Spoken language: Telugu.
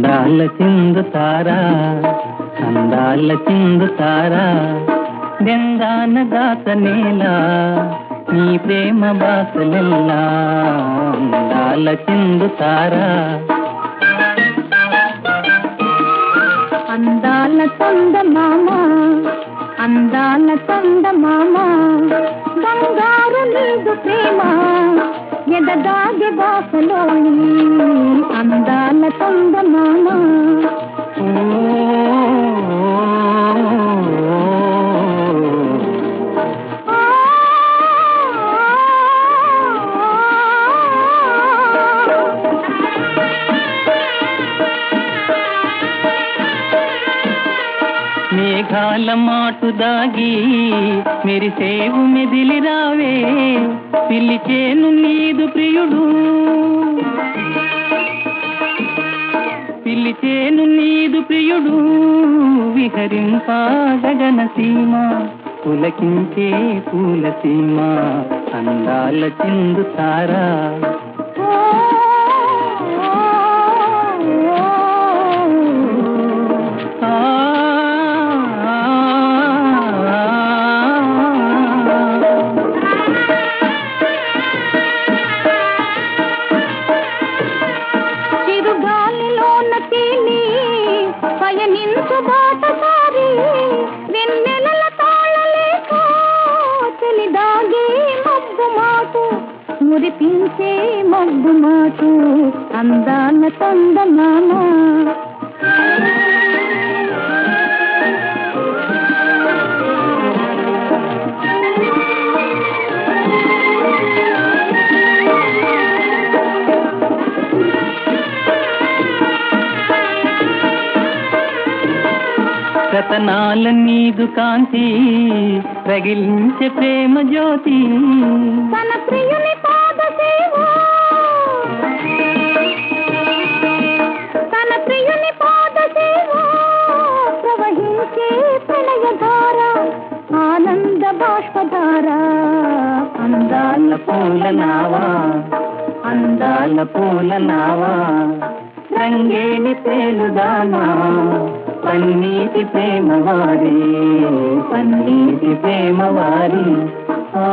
అందాల చిందుతారా అందాల చిందుతారా నిందాన దాత నేలా నీ ప్రేమ బాసలెల్లా. అందాల చిందుతారా అందాల చంద మామ అందాల చంద మామ. బంగారు నీదు ప్రేమ ఎదగాది బాసలో. మేఘాల మాటు దాగి మెరిసేవు మెదిలి రావే పిలిచేను నీదు ప్రియుడు. పిలిచేను నీదు ప్రియుడు విహరింపాగన సీమ పులకించే పూల సీమ అందాల చిందు తారా మురిపించే మబ్బు మాటు అందాల చందమామ. రతనాల నీదు కాంతి రగిలించే ప్రేమ జ్యోతి. తన ప్రియుని పాద సేవ తన ప్రియుని పాద సేవ ప్రవహించే ప్రళయధార ఆనంద బాష్పధార. అందాల పూల నావా అందాల పూల నావా. రంగేని పన్నీటి ప్రేమ వారి పన్నీటి ప్రేమ వారి ఆ